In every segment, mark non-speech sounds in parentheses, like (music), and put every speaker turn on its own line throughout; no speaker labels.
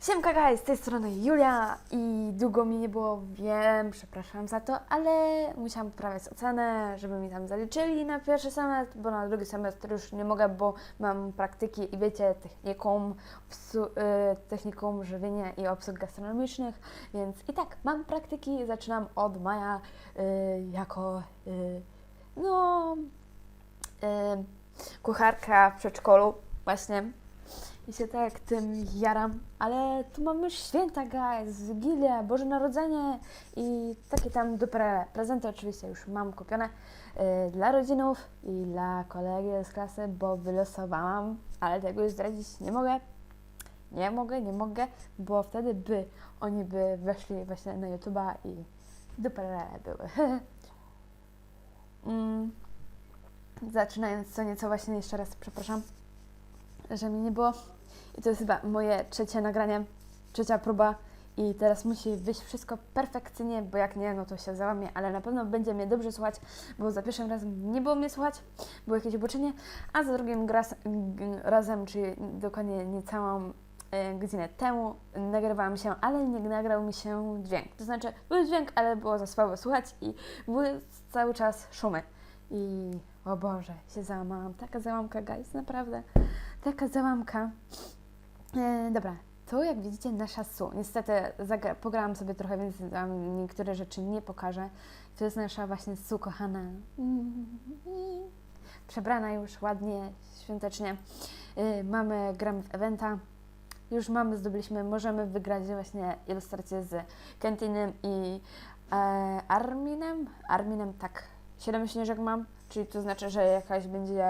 Siemka guys, z tej strony Julia i długo mi nie było, wiem, przepraszam za to, ale musiałam poprawiać ocenę, żeby mi tam zaliczyli na pierwszy semestr, bo na drugi semestr już nie mogę, bo mam praktyki i wiecie, technikum, obsu- y, technikum żywienia i obsług gastronomicznych, więc i tak, mam praktyki, zaczynam od maja y, jako, y, no, y, kucharka w przedszkolu właśnie i się tak tym jaram, ale tu mamy święta, guys, Wigilię, Boże Narodzenie i takie tam duperele. Prezenty oczywiście już mam kupione y, dla rodzinów i dla kolegi z klasy, bo wylosowałam, ale tego już zdradzić nie mogę. Nie mogę, nie mogę, bo wtedy by oni by weszli właśnie na YouTube'a i duperele były. (laughs) mm. Zaczynając co nieco właśnie jeszcze raz przepraszam, że mi nie było. I to jest chyba moje trzecie nagranie, trzecia próba i teraz musi wyjść wszystko perfekcyjnie, bo jak nie, no to się załamie, ale na pewno będzie mnie dobrze słuchać, bo za pierwszym razem nie było mnie słuchać, było jakieś oboczenie, a za drugim g- razem, czyli dokładnie niecałą e, godzinę temu nagrywałam się, ale nie nagrał mi się dźwięk. To znaczy, był dźwięk, ale było za słabo słuchać i były cały czas szumy. I o Boże, się załamałam. Taka załamka, guys, naprawdę. Taka załamka. E, dobra, tu jak widzicie nasza Su. Niestety pograłam sobie trochę, więc Wam niektóre rzeczy nie pokażę. To jest nasza właśnie Su kochana. Przebrana już ładnie, świątecznie. E, mamy, gramy w eventa. Już mamy, zdobyliśmy, możemy wygrać właśnie ilustrację z Kentinem i e, Arminem. Arminem, tak. Siedem śnieżek mam, czyli to znaczy, że jakaś będzie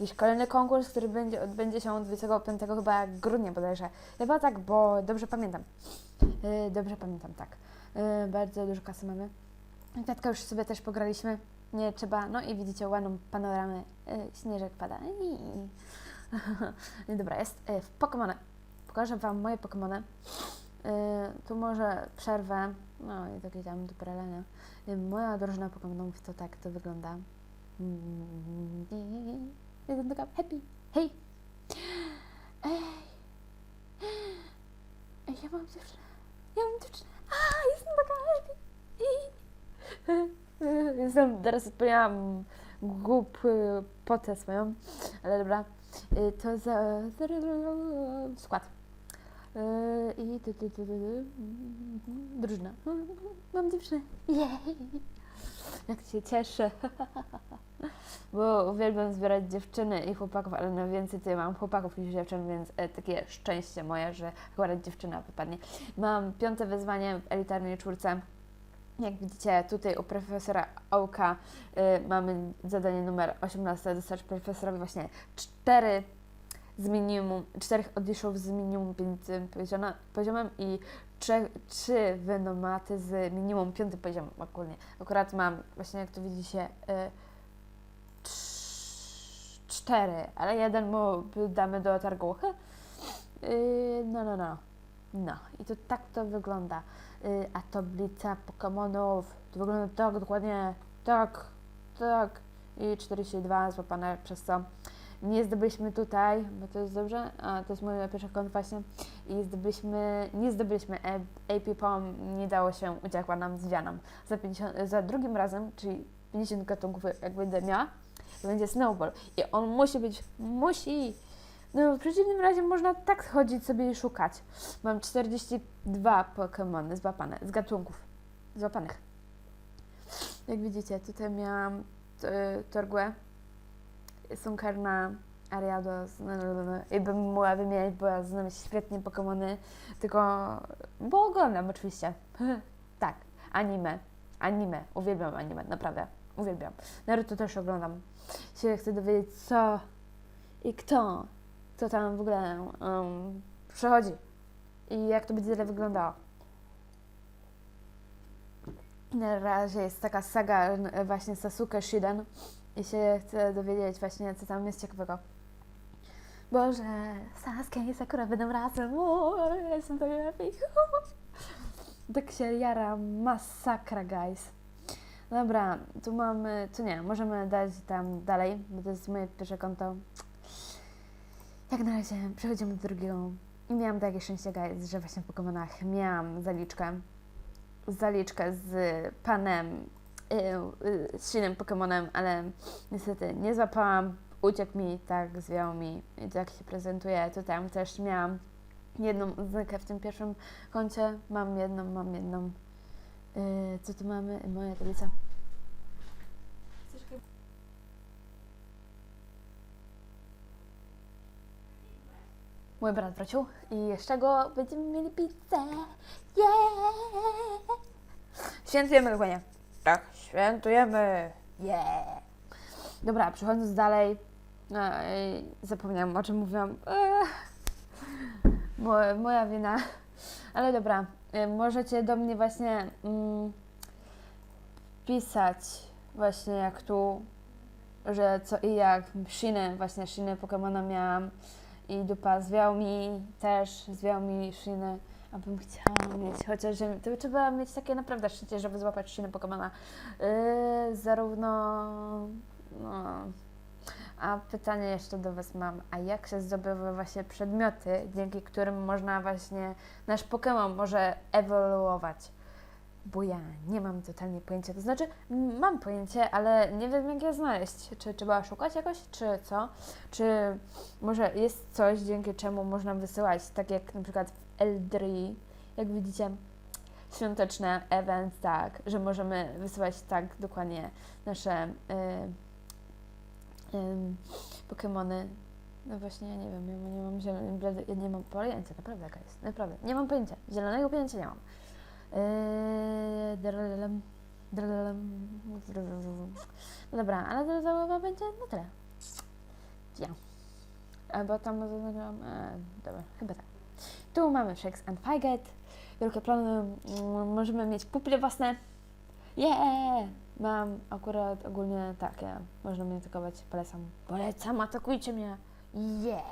jakiś kolejny konkurs, który będzie, odbędzie się 25 chyba grudnia bodajże. Chyba tak, bo dobrze pamiętam. Yy, dobrze pamiętam, tak. Yy, bardzo dużo kasy mamy. Tatka już sobie też pograliśmy. Nie trzeba, no i widzicie ładną panoramę. Yy, śnieżek pada. Iii. (laughs) Dobra, jest yy, w Pokemony. Pokażę Wam moje Pokemony. Yy, tu może przerwę. No i takie tam duperelenia. Yy, moja drużyna Pokemonów to tak to wygląda. Jestem taka happy. Hej! Ej! Ja mam dziewczynę. Ja mam dziewczynę. A, jestem taka happy. (laughs) Jestem, teraz odpowiedziałam głupotę swoją, ale dobra. Y, To za... skład. Y, I drużyna. Mam dziewczynę. Jej! Jak się cieszę. (laughs) Bo uwielbiam zbierać dziewczyny i chłopaków, ale na więcej tutaj mam chłopaków niż dziewczyn, więc e, takie szczęście moje, że akurat dziewczyna wypadnie. Mam piąte wyzwanie w elitarnej czwórce. Jak widzicie, tutaj u profesora Ołka y, mamy zadanie numer 18, dostać profesorowi właśnie cztery z minimum, czterech odliszów z minimum piątym pozioma, poziomem i trzech, trzy wynomaty z minimum piątym poziomem ogólnie. Akurat mam właśnie, jak tu widzicie, y, cz- cztery, ale jeden mu damy do targuchy. Yy, no, no, no. No, i to tak to wygląda. Yy, a tablica Pokemonów to wygląda tak dokładnie, tak, tak. I 42 złapane przez co nie zdobyliśmy tutaj, bo to jest dobrze, a to jest mój pierwszy kąt właśnie i zdobyliśmy, nie zdobyliśmy AP POM, nie dało się, uciekła nam z Wianą. Za, 50, za drugim razem, czyli 50 gatunków jak będę miała, to będzie Snowball i on musi być, musi, no w przeciwnym razie można tak chodzić sobie i szukać. Mam 42 Pokémony złapane, z gatunków złapanych. Jak widzicie, tutaj miałam t- Torgłę, Sunkarna, Ariados, no, no, no, no. i bym mogła wymieniać, bo ja znam świetnie Pokémony, tylko, bo oglądam oczywiście. (laughs) tak, anime, anime, uwielbiam anime, naprawdę, uwielbiam. Naruto też oglądam. Się chcę dowiedzieć, co i kto, co tam w ogóle um, przechodzi i jak to będzie tyle wyglądało. Na razie jest taka saga właśnie Sasuke Shiden i się chcę dowiedzieć właśnie, co tam jest ciekawego. Boże, Sasuke i Sakura będą razem, ja jestem tak happy. (laughs) tak się jara, masakra, guys. Dobra, tu mamy, tu nie, możemy dać tam dalej, bo to jest moje pierwsze konto. Jak na razie przechodzimy do drugiego I miałam takie szczęście, guys, że właśnie w Pokemonach miałam zaliczkę. Zaliczkę z panem, z silnym Pokemonem, ale niestety nie złapałam. Uciekł mi, tak, zwiał mi. Jak się prezentuje, to tam też miałam jedną znykę w tym pierwszym kącie. Mam jedną, mam jedną. Y, co tu mamy? Moja tablica. Mój brat wrócił i z czego będziemy mieli pizzę. Yeah! Świętujemy dokładnie. Tak, świętujemy. Yeah! Dobra, przechodząc dalej, no, ej, zapomniałam o czym mówiłam. Moja, moja wina. Ale dobra, y, możecie do mnie właśnie mm, pisać właśnie jak tu, że co i jak. Shinę, właśnie Shinę Pokemona miałam i dupa zwiał mi też, zwiał mi Shinę, abym chciała mieć, chociaż to trzeba mieć takie naprawdę szczęście, żeby złapać Shinę Pokemona. Yy, zarówno, no, a pytanie jeszcze do Was mam, a jak się zdobywa właśnie przedmioty, dzięki którym można właśnie, nasz Pokémon może ewoluować? Bo ja nie mam totalnie pojęcia, to znaczy mam pojęcie, ale nie wiem jak je znaleźć. Czy trzeba szukać jakoś, czy co? Czy może jest coś, dzięki czemu można wysyłać, tak jak na przykład w L3, jak widzicie, świąteczne event, tak, że możemy wysyłać tak dokładnie nasze y, ym, Pokemony. No właśnie, ja nie wiem, ja nie mam zielonego, ja nie mam pojęcia, naprawdę jaka jest, naprawdę, nie mam pojęcia, zielonego pojęcia nie mam. Dobra, ale to, chyba będzie na tyle. Ja. Albo tam zaznaczyłam, dobra, chyba tak. Tu mamy Shakes and Figet, wielkie plany, możemy mieć pupile własne. Yeah! Mam akurat ogólnie takie, można mnie atakować, polecam. Polecam, atakujcie mnie! Yeah!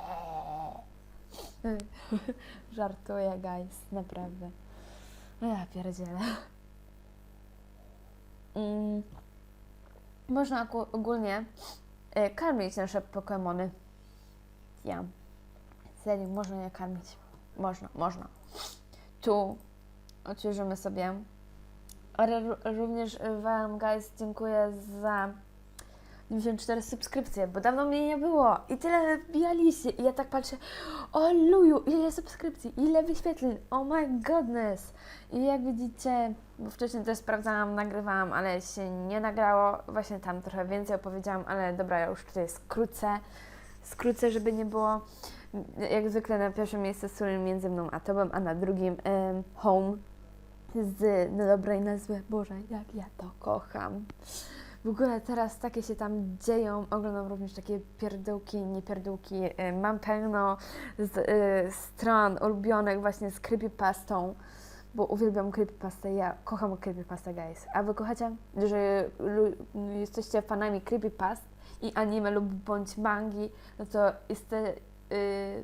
Żartuję, guys, naprawdę. No ja pierdzielę. Mm. Można ogólnie y, karmić nasze Pokemony. Ja. Serio, można je karmić. Można, można. Tu odświeżymy sobie. Również Wam, guys, dziękuję za 94 subskrypcje, bo dawno mnie nie było. I tyle wbijaliście. I ja tak patrzę, o luju, ile subskrypcji, ile wyświetleń, oh my goodness. I jak widzicie, bo wcześniej też sprawdzałam, nagrywałam, ale się nie nagrało, właśnie tam trochę więcej opowiedziałam, ale dobra, ja już tutaj skrócę, skrócę, żeby nie było, jak zwykle na pierwszym miejscu słynnym między mną a tobą, a na drugim Home z no dobrej nazwy, Boże, jak ja to kocham. W ogóle teraz takie się tam dzieją. Oglądam również takie pierdółki, nie pierdółki. Y, Mam pełno z, y, stron ulubionych właśnie z creepypastą, bo uwielbiam creepypastę. Ja kocham creepypastę, guys. A wy kochacie? Że lu- jesteście fanami creepypast i anime lub bądź mangi, no to jeste, y,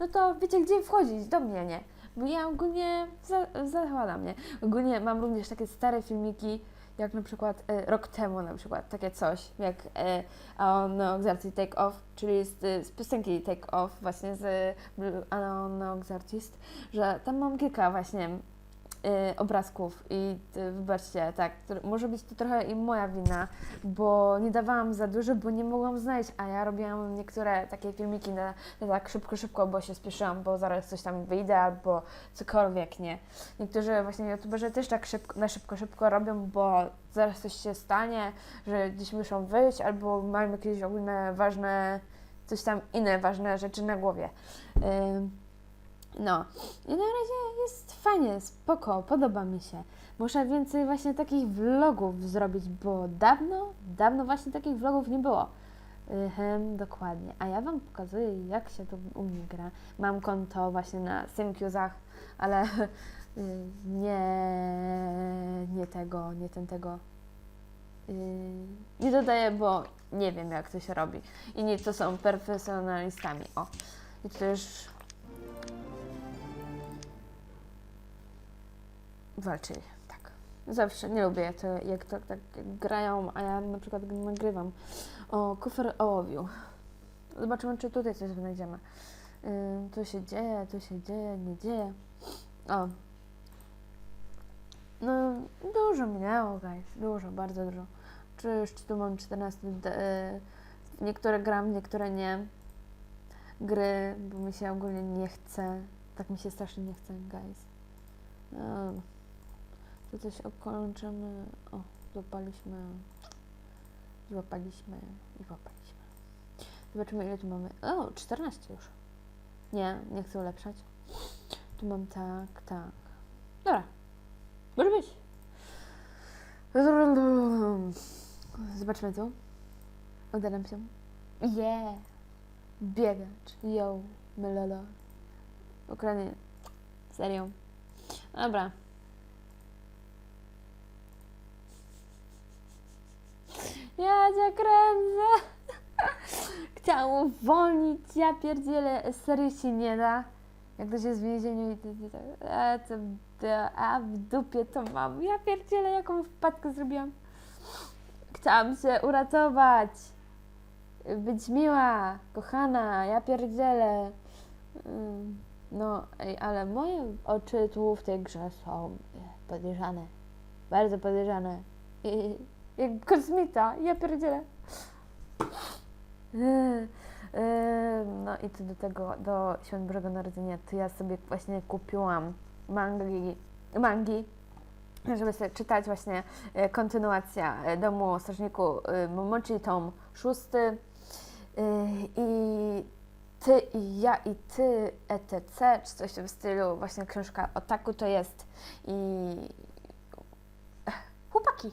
no to wiecie gdzie wchodzić, do mnie, nie? Bo ja ogólnie za, zachwala mnie. Ogólnie mam również takie stare filmiki, jak na przykład e, rok temu na przykład, takie coś, jak e, Unoxarty Take Off, czyli z, z piosenki Take Off właśnie z Unoxartist, że tam mam kilka właśnie e, obrazków i e, wybaczcie, tak, może być to trochę i moja wina, bo nie dawałam za dużo, bo nie mogłam znaleźć, a ja robiłam niektóre takie filmiki na, na tak szybko, szybko, bo się spieszyłam, bo zaraz coś tam wyjdzie albo cokolwiek, nie. Niektórzy właśnie youtuberzy też tak szybko, na szybko, szybko robią, bo zaraz coś się stanie, że gdzieś muszą wyjść albo mają jakieś ogólne ważne, coś tam inne ważne rzeczy na głowie. Ym, no i na razie jest fajnie, spoko, podoba mi się. Muszę więcej właśnie takich vlogów zrobić, bo dawno, dawno właśnie takich vlogów nie było. Ym, dokładnie. A ja Wam pokazuję, jak się to u mnie gra. Mam konto właśnie na Symcusach, ale (laughs) y, nie, nie tego, nie ten tego. y, nie dodaję, bo nie wiem, jak to się robi. I nie to są profesjonalistami. O, i to już walczyli, tak. Zawsze nie lubię to, jak to tak grają, a ja na przykład nagrywam o kufer ołowiu. Zobaczymy, czy tutaj coś znajdziemy. Ym, tu się dzieje, tu się dzieje, nie dzieje. O. No, dużo minęło, guys. Dużo, bardzo dużo. Czy tu mam 14. d- y, w niektóre gram, niektóre nie. Gry, bo mi się ogólnie nie chce. Tak mi się strasznie nie chce, guys. No. Tu coś okończymy. O, złapaliśmy. Złapaliśmy i złapaliśmy. Zobaczymy, ile tu mamy. O, 14 już. Nie, nie chcę ulepszać. Tu mam tak, tak. Dobra. Może być. Zobaczmy tu. Oddalam się. Yeah. Biegacz. Yo. Melolo. Ukrainie. Serio. Dobra. Ja cię kręcę. (laughs) Chciałam uwolnić, ja pierdzielę, serio się nie da. Jak ktoś jest w więzieniu i ty, ty, tak, a, to, a w dupie to mam. Ja pierdzielę, jaką wpadkę zrobiłam. Chciałam się uratować. Być miła, kochana, ja pierdzielę. Ym, No, ale moje oczy tu w tej grze są e, podejrzane. Bardzo podejrzane. (laughs) Jak kosmita, ja pierdzielę. Yy, yy, No i tu do tego, do Świąt Bożego Narodzenia, to ja sobie właśnie kupiłam mangi, mangi żeby sobie czytać właśnie e, kontynuacja e, Domu Strażniku e, Momochi, tom szósty i Ty i ja i Ty etc, czy coś w stylu, właśnie książka o taku to jest i chłopaki,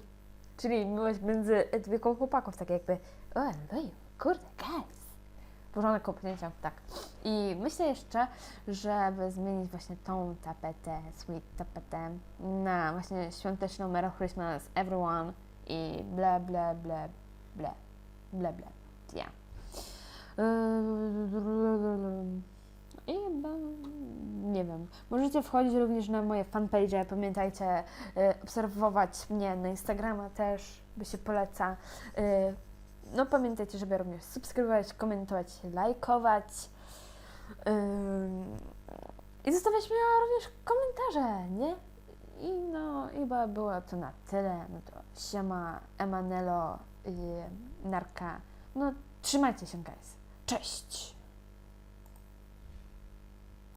czyli miłość między dwójką chłopaków, tak jakby o, no kurde, guys, porządek kopnięcia, tak. I myślę jeszcze, żeby zmienić właśnie tą tapetę, sweet tapetę, na właśnie świąteczną Merry Christmas Everyone i bla bla bla bla bla bla, yeah. I chyba, nie wiem, możecie wchodzić również na moje fanpage, pamiętajcie, y, obserwować mnie na Instagrama też, by się poleca. Y, no pamiętajcie, żeby również subskrybować, komentować, lajkować. Ym, I zostawiać mi również komentarze, nie? I no, chyba było to na tyle. No to siema, Emanelo Narka. No, trzymajcie się, guys. Cześć!